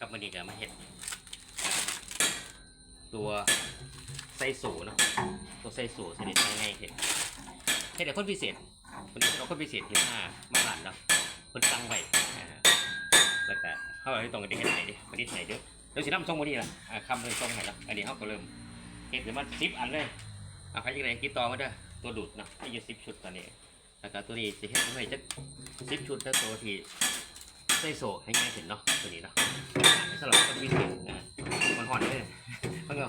กับมันนี่ก็มาเห็ดตัวไส้สูเนาะตัวไส้สูชนิดง่ายๆเห็ดเห็ดแต่คนพิเศษคนนี้เราคนพิเศษเห็ดมามาหลานเนาะคนตั้งไว้อ่าแล้วก็เขาเอาไว้ตรงกันที่เห็ดไหนดิวันนี้ไหนเด้อเดี๋ยวสิน้ำทรงวันนี้ล่ะคำเลยทรงไหนละอันนี้เขาก็เริ่มเห็ดหรือมันซิปอันเลยเอาใครยังไงคิดต่อมาเด้อตัวดูดเนาะที่อยู่ซิปชุดตอนนี้แล้วก็ตัวนี้จะเห็ดไม่จะซิปชุดแล้วตัวที่ไส้โซให้ง่ายเห็นเนาะตัวนี้เนาะอ่าสำหรับคนวิธีอ่ามันห่อนได้เลย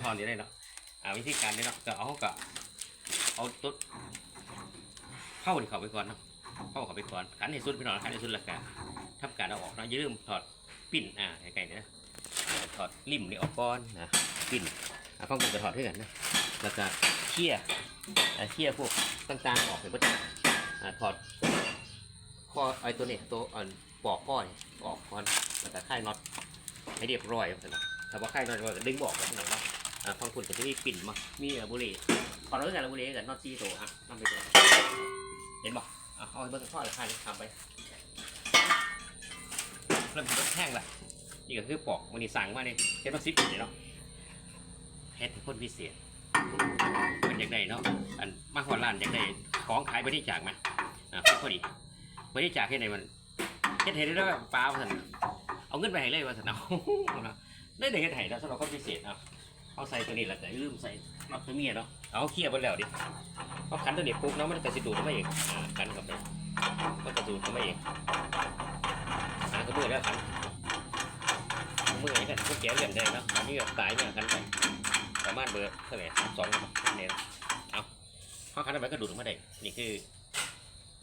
มันก็ห่ได้เนาะอ่าวิธีการเนี่ยเนาะก็เอาก็เอาตุ๊ดเข้าดิเข้าไปก่อนเนาะเข้าเข้าไปก่อนขันให้สุดพี่น้องขันให้สุดแล้วก็ทำการเอาออกเนาะอย่าลืมถอดปิ้นอ่าไกลๆเนี่ยนะถอดลิ่มนี่ออกก่อนนะปิ้นอ่าฟังผมจะถอดด้วยกันนะแล้วก็เคี่ยเคี่ยพวกต่างๆออกไปก็อ่าถอดข้อไอ้ตัวนี้ตัวอันปอกข้อนี่ออกก่อนแล้วก็ค่ายน็อตให้เรียบร้อยครับท่านถ้าว่าค่ายน็อตก็ดึงบอกแล้วท่านว่า อ่าฟังคุณก็จะมีปิ่นมามีบุหรี่ขอรู้กันแล้วบุหรี่กับนอตซีตัวอะนำไปตัวเห็นบอกอะเอาเบิ้งข้อเลยค่ายทำไปเริ่มเป็แห้งละนี่ก็คือปอกมันนี่สั่งมาเนี่ยเฮ็ดมาซิปเนี่ยเนาะเฮ็ดคนพิเศษมันอยากได้เนาะอันมาหัวร้านอยากได้ของขายบริจาคมาอะพอดีบริจาคให้ในมันเฮ็ดให้ได้แล้วป้าว่าซั่นเอาเงินไปให้เลยว่าซั่นเอาได้ได้เฮ็ดให้แล้วสำหรับคนพิเศษเอา เอาใส่ตัวนี้แหละแต่ลืมใส่น็อตตัวเมียเนาะเอาเคลียร์ไปแล้วดิเอาคันตัวนี้ปุ๊บเนาะมันก็สิดูดเข้ามาเองอ่าคันเข้าไปมันก็ดูดเข้ามาเองอ่าก็มือแล้วคันเมื่อนี่กันพวกแกเรียนได้เนาะอันนี้แบบตายเนี่ยคันไปประมาณเบอร์เท่าไหร่สองเนี่ยเอาเอาคันไปก็ดูดออกมาได้นี่คือ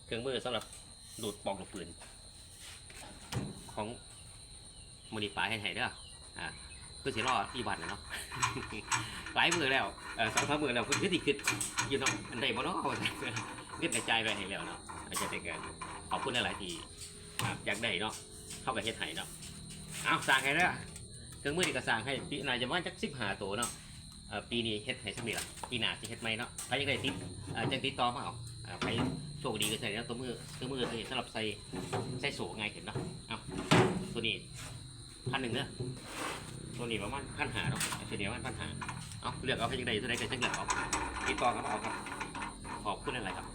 เครื่องมือสำหรับดูดปองลูกปืนของมูนิปลาให้ไห้เด้ออ่า คือสิรออีบัตนะเนาะ หลายมือแล้วเออสองสามมือแล้วเพื่อที่ขึ้นอยู่เนาะอันใดบ่เนาะเรียกระจายไปให้แล้วเนาะอาจจะเป็นการขอบคุณหลายๆที่อ่าอยากได้เนาะเข้ากับเฮ็ดไห้เนาะเอาสั่งให้เด้อเครื่องมือนี่ก็สั่งให้ปีนายจะว่าจักสิบห้าตัวเนาะปีนี้เฮ็ดให้สำเร็จละปีหน้าจะเฮ็ดไหมเนาะใครอยากได้ติดจังติดต่อมาเอาอ่าไปโชคดีก็ใส่แล้วตัวมือตัวมือสำหรับใส่ใส่โซ่ไงายเห็นเนาะเอาตัวนี้พันหนึ่งเนอะ ตัวนี้ประมาณพันหาเนาะเฉลี่ยประมาณพันหาเอาเลือกเอาให้ยังไงตัวใดก็จะเลือกเอาติดต่อครับเอาครับ ขอบคุณอะไรครับ